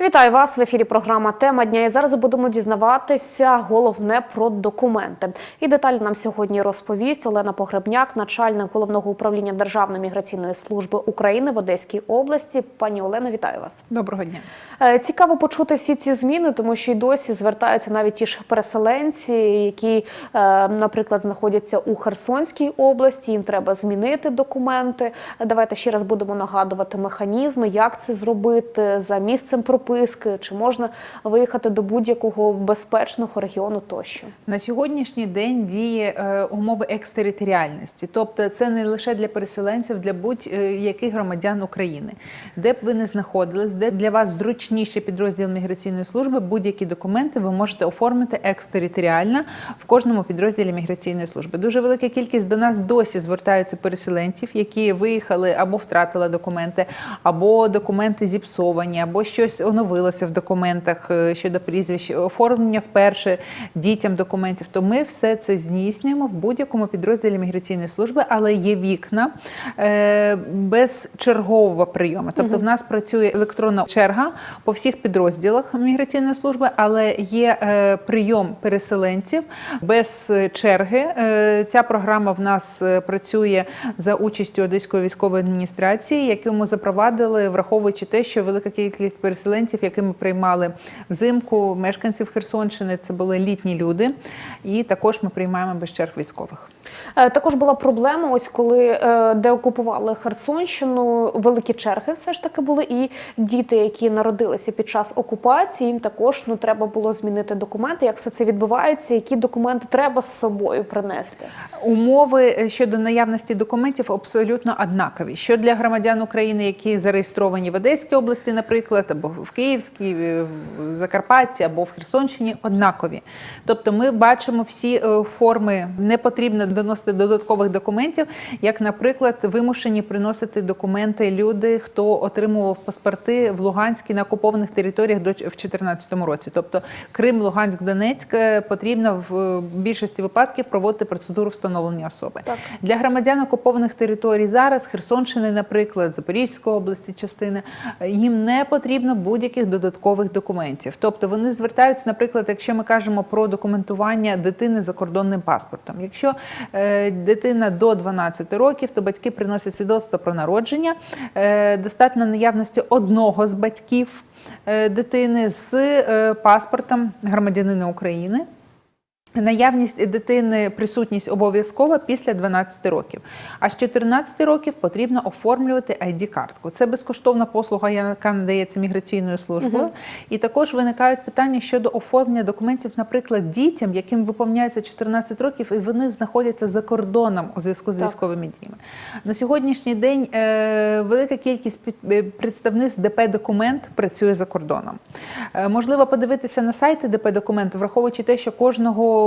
Вітаю вас в ефірі. Програма Тема дня. І зараз будемо дізнаватися головне про документи. І деталі нам сьогодні розповість Олена Погребняк, начальник головного управління Державної міграційної служби України в Одеській області. Пані Олено, вітаю вас. Доброго дня. Е, Цікаво почути всі ці зміни, тому що й досі звертаються навіть ті ж переселенці, які, е, наприклад, знаходяться у Херсонській області. Їм треба змінити документи. Давайте ще раз будемо нагадувати механізми, як це зробити за місцем прописки, чи можна виїхати до будь-якого безпечного регіону тощо. На сьогоднішній день діє е, умови екстериторіальності, тобто це не лише для переселенців, для будь-яких громадян України, де б ви не знаходились, де для вас зручніший підрозділ міграційної служби, будь-які документи ви можете оформити екстериторіально в кожному підрозділі міграційної служби. Дуже велика кількість до нас досі звертаються переселенців, які виїхали або втратили документи, або документи зіпсовані, або щось оновилося в документах е, щодо прізвищ, оформлення вперше дітям документів. То ми все це здійснюємо в будь-якому підрозділі міграційної служби, але є вікна е, без чергового прийому. Тобто в нас працює електронна черга по всіх підрозділах міграційної служби, але є е, прийом переселенців без черги. Ця програма в нас працює за участю Одеської військової адміністрації, яку ми запровадили, враховуючи те, що велика кількість переселенців, які ми приймали взимку, мешканців Херсонщини, це були літні люди, і також ми приймаємо без черг військових. Е, Також була проблема, ось коли е, деокупували Херсонщину, великі черги все ж таки були, і діти, які народилися під час окупації, їм також ну треба було змінити документи. Як все це відбувається? Які документи треба з собою принести? Умови е, щодо наявності документів абсолютно однакові. Що для громадян України, які зареєстровані в Одеській області, наприклад, або в Київській, в Закарпатті, або в Херсонщині, однакові. Тобто, ми бачимо всі форми, не потрібно доносити додаткових документів, як, наприклад, вимушені приносити документи люди, хто отримував паспорти в Луганській на окупованих територіях до в 2014 році. Тобто Крим, Луганськ, Донецьк е, потрібно в е, більшості випадків проводити процедуру встановлення особи. Так. Для громадян окупованих територій зараз Херсонщини, наприклад, Запорізької області, частини їм не потрібно будь-яких додаткових документів. Тобто вони звертаються, наприклад, якщо ми кажемо про документування дитини за кордонним паспортом. Якщо дитина до 12 років, то батьки приносять свідоцтво про народження. Е, достатньо наявності одного з батьків е, дитини з е, паспортом громадянина України. Наявність дитини, присутність обов'язкова після 12 років. А з 14 років потрібно оформлювати ID-картку. Це безкоштовна послуга, яка надається міграційною службою. І також виникають питання щодо оформлення документів, наприклад, дітям, яким виповняється 14 років, і вони знаходяться за кордоном у зв'язку з Так. військовими діями. На сьогоднішній день е, велика кількість е, представництв ДП документ працює за кордоном. Е, можливо подивитися на сайти ДП документ, враховуючи те, що кожного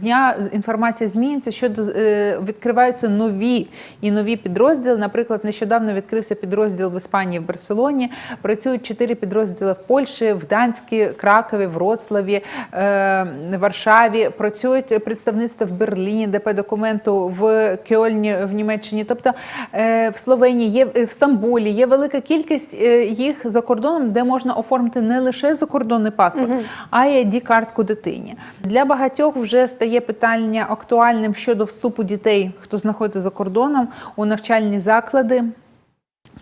дня інформація змінюється, щодо е, відкриваються нові і нові підрозділи. Наприклад, нещодавно відкрився підрозділ в Іспанії в Барселоні. Працюють чотири підрозділи в Польщі, в Данській, Кракові, Вроцлаві, е, Варшаві. Працюють представництва в Берліні, ДП документу в Кьольні в Німеччині. Тобто е, в Словенії є в Стамбулі. Є велика кількість їх за кордоном, де можна оформити не лише закордонний паспорт, а й id картку дитині. Для багатьох вже стає питання актуальним щодо вступу дітей, хто знаходиться за кордоном у навчальні заклади.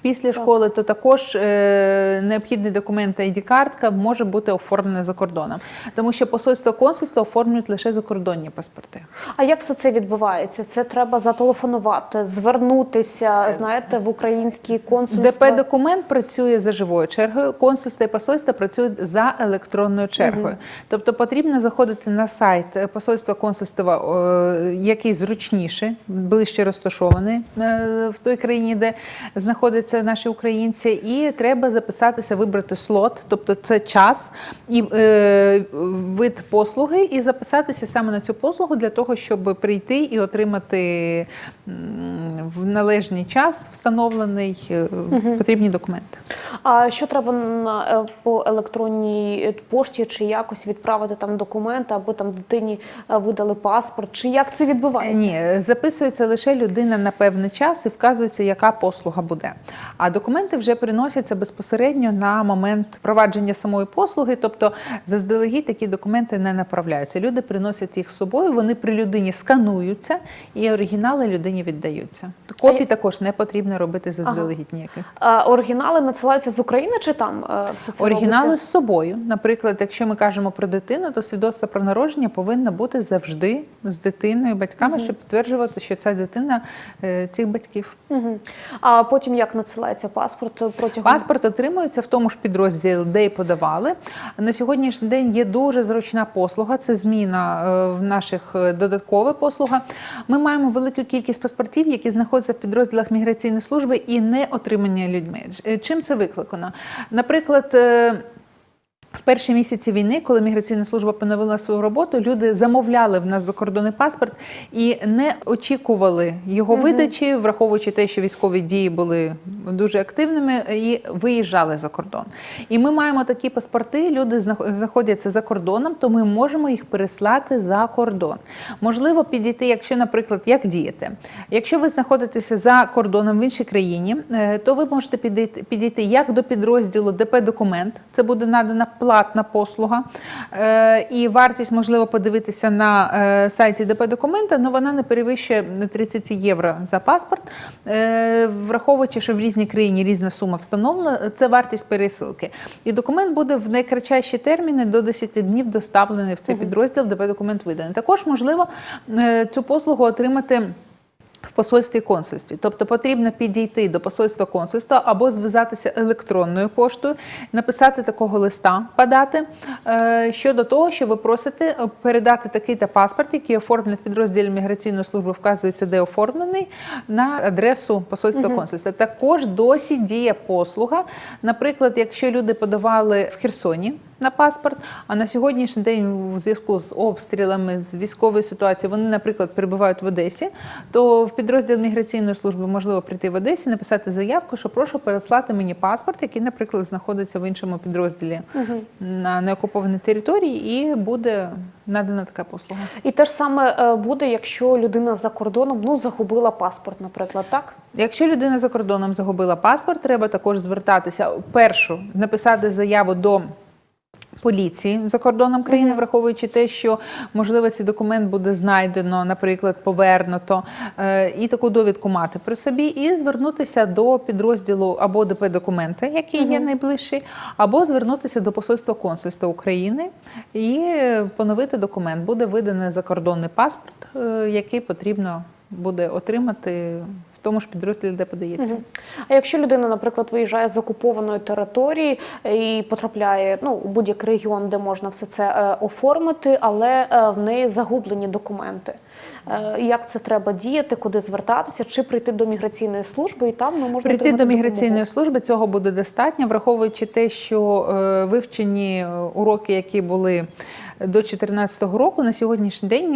Після школи то також е, необхідний документ ID-картка може бути оформлена за кордоном, тому що посольство консульство оформлюють лише закордонні паспорти. А як все це відбувається? Це треба зателефонувати, звернутися, знаєте, в українські консульства. ДП документ працює за живою чергою. Консульство і посольство працюють за електронною чергою. Тобто потрібно заходити на сайт посольства консульства, е, який зручніше, ближче розташований е, в той країні, де знаходяться наші українці, і треба записатися, вибрати слот, тобто це час і е, вид послуги, і записатися саме на цю послугу для того, щоб прийти і отримати в належний час встановлений е, потрібні документи. А що треба на е, по електронній пошті чи якось відправити там документи, аби там дитині е, видали паспорт? Чи як це Е, відбувається? Ні, записується лише людина на певний час і вказується, яка послуга буде. А документи вже приносяться безпосередньо на момент впровадження самої послуги, тобто заздалегідь такі документи не направляються. Люди приносять їх з собою, вони при людині скануються і оригінали людині віддаються. Копій А- також не потрібно робити заздалегідь ніяких. А оригінали надсилаються з України чи там е, все це Оригінали робиться? з собою. Наприклад, якщо ми кажемо про дитину, то свідоцтво про народження повинно бути завжди з дитиною, батьками, щоб підтверджувати, що ця дитина е, цих батьків. Мгм. А потім як надсилається паспорт протягом Паспорт отримується в тому ж підрозділі, де й подавали. На сьогоднішній день є дуже зручна послуга. Це зміна е, в наших е, додаткова послуга. Ми маємо велику кількість паспортів, які знаходяться в підрозділах міграційної служби і не отримані людьми. Е, Чим це викликано? Наприклад. В перші місяці війни, коли міграційна служба поновила свою роботу, люди замовляли в нас закордонний паспорт і не очікували його видачі, враховуючи те, що військові дії були дуже активними і виїжджали за кордон. І ми маємо такі паспорти. Люди знаходяться за кордоном, то ми можемо їх переслати за кордон. Можливо, підійти, якщо, наприклад, як діяти. Якщо ви знаходитеся за кордоном в іншій країні, е, то ви можете підійти, підійти як до підрозділу ДП документ. Це буде надана платна послуга. Е, І вартість можливо подивитися на е, сайті ДП документа, але вона не перевищує 30 євро за паспорт. Враховуючи, що в різній країні різна сума встановлена, це вартість пересилки. І документ буде в найкратчайші терміни до 10 днів доставлений в цей підрозділ, де документ виданий. Також можливо е, цю послугу отримати. В посольстві консульстві, тобто потрібно підійти до посольства консульства або зв'язатися електронною поштою, написати такого листа, подати е, щодо того, що ви просите передати такий-то паспорт, який оформлений в підрозділі міграційної служби, вказується, де оформлений, на адресу посольства консульства. Також досі діє послуга. Наприклад, якщо люди подавали в Херсоні на паспорт, а на сьогоднішній день у зв'язку з обстрілами, з військовою ситуацією, вони, наприклад, перебувають в Одесі, то в підрозділ міграційної служби можливо прийти в Одесі, написати заявку, що прошу переслати мені паспорт, який, наприклад, знаходиться в іншому підрозділі на неокупованій території, і буде надана така послуга. І те ж саме е, буде, якщо людина за кордоном ну загубила паспорт, наприклад, так? Якщо людина за кордоном загубила паспорт, треба також звертатися першу, написати заяву до. Поліції за кордоном країни, враховуючи те, що можливо цей документ буде знайдено, наприклад, повернуто, е, і таку довідку мати при собі, і звернутися до підрозділу або ДП документи, який є найближчий, або звернутися до посольства консульства України і поновити документ. Буде виданий закордонний паспорт, е, який потрібно буде отримати тому ж підрозділі, де подається. Мгм. А якщо людина, наприклад, виїжджає з окупованої території і потрапляє ну, у будь-який регіон, де можна все це е, оформити, але е, в неї загублені документи. Е, як це треба діяти, куди звертатися, чи прийти до міграційної служби і там ну, можна Прийти до міграційної допомогу? служби цього буде достатньо, враховуючи те, що е, вивчені е, уроки, які були до 2014 року, на сьогоднішній день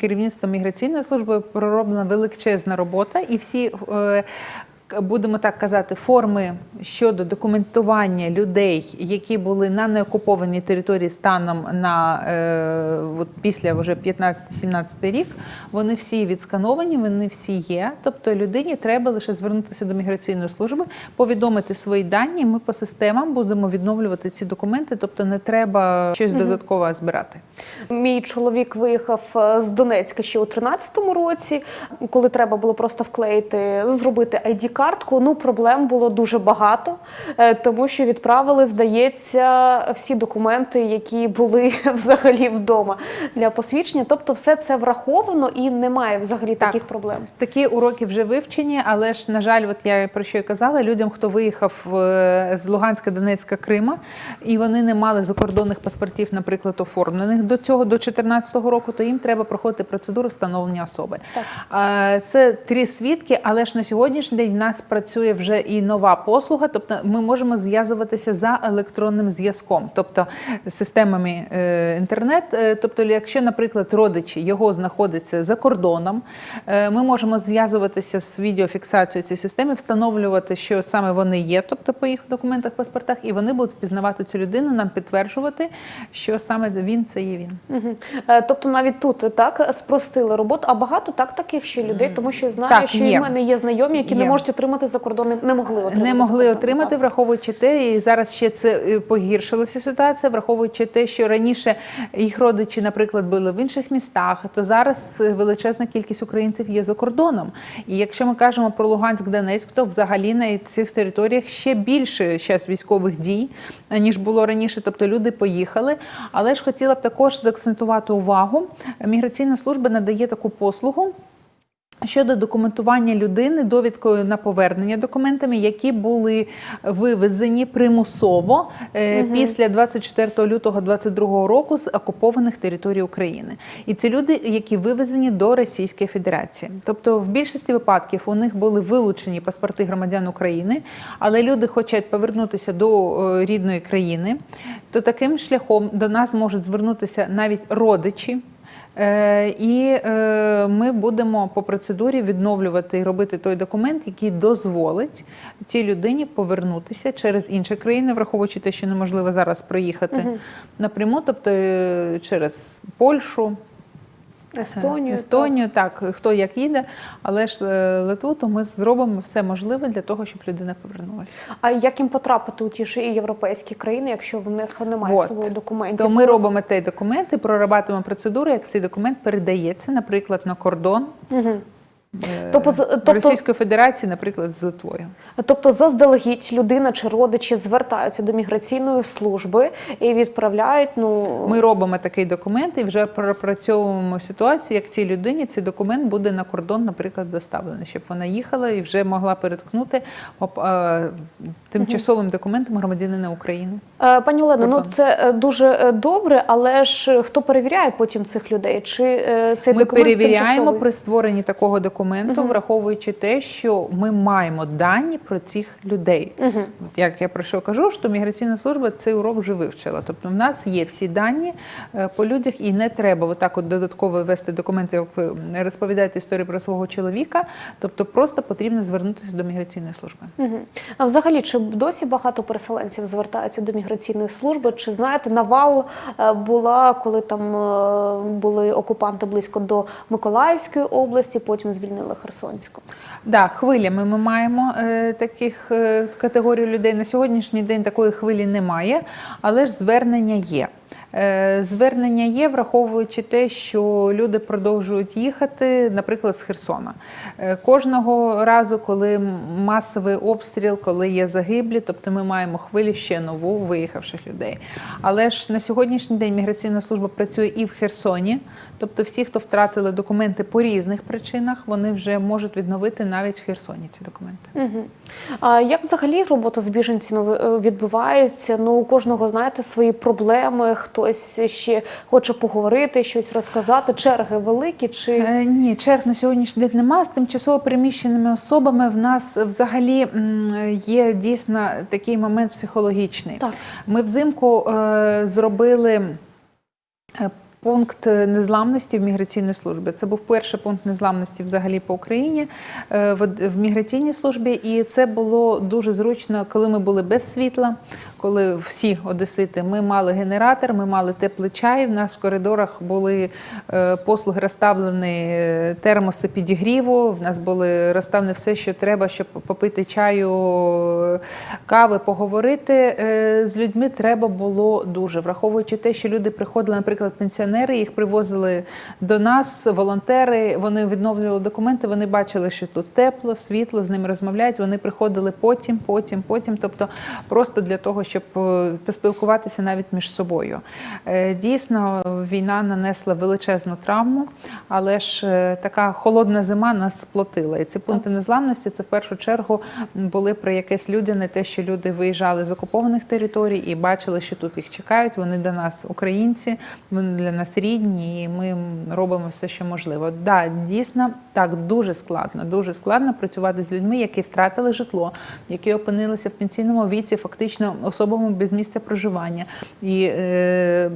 керівництво керівництвом міграційної служби пророблена величезна робота, і всі. Будемо так казати, форми щодо документування людей, які були на неокупованій території станом на е, от після вже 15-17 рік, вони всі відскановані, вони всі є. Тобто людині треба лише звернутися до міграційної служби, повідомити свої дані. Ми по системам будемо відновлювати ці документи, тобто не треба щось додатково збирати. Мій чоловік виїхав е, з Донецька ще у 13-му році, коли треба було просто вклеїти, зробити ID-картку. Ну, проблем було дуже багато, е, тому що відправили, здається, всі документи, які були взагалі вдома для посвідчення. Тобто, все це враховано і немає взагалі Так. таких проблем. Такі уроки вже вивчені, але ж на жаль, от я про що і казала, людям, хто виїхав е, з Луганська, Донецька, Крима, і вони не мали закордонних паспортів, наприклад, оформлених до цього, до 2014 року, то їм треба проходити процедуру встановлення особи. Так. Це три свідки, але ж на сьогоднішній день в нас працює вже і нова послуга, тобто ми можемо зв'язуватися за електронним зв'язком, тобто системами е, інтернет. Е, Тобто, якщо, наприклад, родичі його знаходяться за кордоном, е, ми можемо зв'язуватися з відеофіксацією цієї системи, встановлювати, що саме вони є, тобто по їх документах, паспортах, і вони будуть впізнавати цю людину, нам підтверджувати, що саме він це є він. Е, Тобто навіть тут так спростили роботу, а багато так таких ще людей, тому що знаю, Так, що є. в мене є знайомі, які не можуть отримати за кордон не могли отримати. не могли отримати, паспорт. враховуючи те, і зараз ще це е, погіршилася ситуація, враховуючи те, що раніше їх родичі, наприклад, були в інших містах, то зараз е, величезна кількість українців є за кордоном. І якщо ми кажемо про Луганськ, Донецьк, то взагалі на цих територіях ще більше зараз військових дій ніж було раніше. Тобто люди поїхали. Але ж хотіла б також заакцентувати увагу. Міграційна служба надає таку послугу. Щодо документування людини довідкою на повернення документами, які були вивезені примусово е, після 24 лютого 2022 року з окупованих територій України, і це люди, які вивезені до Російської Федерації. Тобто, в більшості випадків у них були вилучені паспорти громадян України, але люди хочуть повернутися до е, рідної країни, то таким шляхом до нас можуть звернутися навіть родичі. Е, І е, ми будемо по процедурі відновлювати і робити той документ, який дозволить цій людині повернутися через інші країни, враховуючи те, що неможливо зараз проїхати напряму, тобто е, через Польщу, Естонію. Естонію, так хто як їде, але ж е, Литву, то ми зробимо все можливе для того, щоб людина повернулася. А як їм потрапити у ті ж європейські країни, якщо в них немає От. з собою документів? То ми робимо ті документ і прорабатуємо процедури, як цей документ передається, наприклад, на кордон. Угу. Е, Тобто тобто- Російської Федерації, наприклад, з Литвою. Тобто заздалегідь людина чи родичі звертаються до міграційної служби і відправляють. Ну Ми робимо такий документ і вже пропрацьовуємо ситуацію, як цій людині цей документ буде на кордон, наприклад, доставлений, щоб вона їхала і вже могла переткнути е, тимчасовим документом громадянина України. Е, Пані Олено, ну це дуже добре, але ж хто перевіряє потім цих людей? Чи цей Ми документ перевіряємо тимчасовий? при створенні такого документу, Мгм. враховуючи те, що ми маємо дані про цих людей. От Як я про що кажу, що міграційна служба цей урок вже вивчила. Тобто, в нас є всі дані е, по людях, і не треба отак от додатково вести документи, як ви розповідаєте історію про свого чоловіка. Тобто, просто потрібно звернутися до міграційної служби. Мгм. А взагалі, чи досі багато переселенців звертаються до міграційної служби? Чи знаєте, навал е, була, коли там е, були окупанти близько до Миколаївської області, потім звільнили Херсонську? Да, хвилями ми маємо е, таких е, категорій людей. На сьогоднішній день такої хвилі немає, але ж звернення є. Е, Звернення є, враховуючи те, що люди продовжують їхати, наприклад, з Херсона. Е, Кожного разу, коли масовий обстріл, коли є загиблі, тобто ми маємо хвилю ще нову виїхавших людей. Але ж на сьогоднішній день міграційна служба працює і в Херсоні, тобто всі, хто втратили документи по різних причинах, вони вже можуть відновити навіть в Херсоні ці документи. А як взагалі робота з біженцями е, відбувається? Ну, у кожного, знаєте, свої проблеми, хтось ще хоче поговорити, щось розказати. Черги великі чи Е, Ні, черг на сьогоднішній день немає. З тимчасово переміщеними особами в нас взагалі є дійсно такий момент психологічний. так? Ми взимку е, зробили е, пункт незламності в міграційній службі. Це був перший пункт незламності взагалі по Україні в міграційній службі, і це було дуже зручно, коли ми були без світла. Коли всі одесити, ми мали генератор, ми мали теплий чай. В нас в коридорах були е, послуги розставлені е, термоси підігріву. В нас були розставлені все, що треба, щоб попити чаю, е, кави, поговорити з людьми. Треба було дуже, враховуючи те, що люди приходили, наприклад, пенсіонери, їх привозили до нас, волонтери. Вони відновлювали документи. Вони бачили, що тут тепло, світло, з ними розмовляють. Вони приходили потім, потім, потім. Тобто, просто для того, щоб е, поспілкуватися навіть між собою. Е, Дійсно, війна нанесла величезну травму, але ж е, така холодна зима нас сплотила. І ці пункти незламності це в першу чергу були про якесь людяне, те, що люди виїжджали з окупованих територій і бачили, що тут їх чекають. Вони до нас українці, вони для нас рідні, і ми робимо все, що можливо. Да, дійсно, так дуже складно, дуже складно працювати з людьми, які втратили житло, які опинилися в пенсійному віці, фактично особами без місця проживання. І е,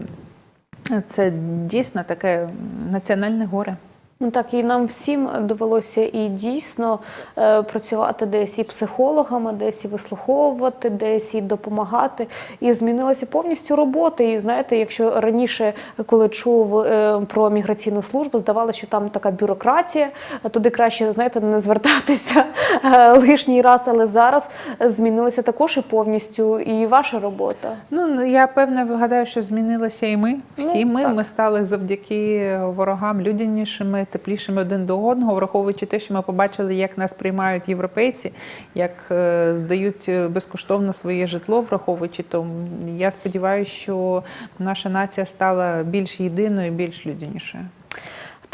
це дійсно таке національне горе. Ну так і нам всім довелося і дійсно е, працювати десь і психологами, десь і вислуховувати, десь і допомагати. І змінилася повністю робота. І знаєте, якщо раніше, коли чув е, про міграційну службу, здавалося, що там така бюрократія, туди краще знаєте не звертатися е, лишній раз. Але зараз змінилася також і повністю і ваша робота. Ну я певна вигадаю, що змінилися і ми. Всі Ну, ми. так. Ми стали завдяки ворогам людянішими, теплішими один до одного, враховуючи те, що ми побачили, як нас приймають європейці, як е, здають е, безкоштовно своє житло, враховуючи то. Я сподіваюся, що наша нація стала більш єдиною, більш людянішою.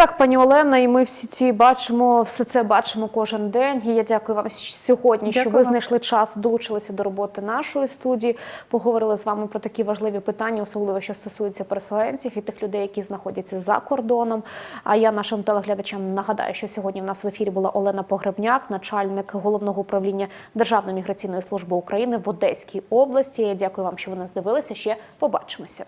Так, пані Олена, і ми всі ці бачимо, все це бачимо кожен день. І я дякую вам сьогодні, що ви знайшли час, долучилися до роботи нашої студії. Поговорили з вами про такі важливі питання, особливо що стосується переселенців і тих людей, які знаходяться за кордоном. А я нашим телеглядачам нагадаю, що сьогодні в нас в ефірі була Олена Погребняк, начальник головного управління Державної міграційної служби України в Одеській області. Я дякую вам, що ви нас дивилися. Ще побачимося.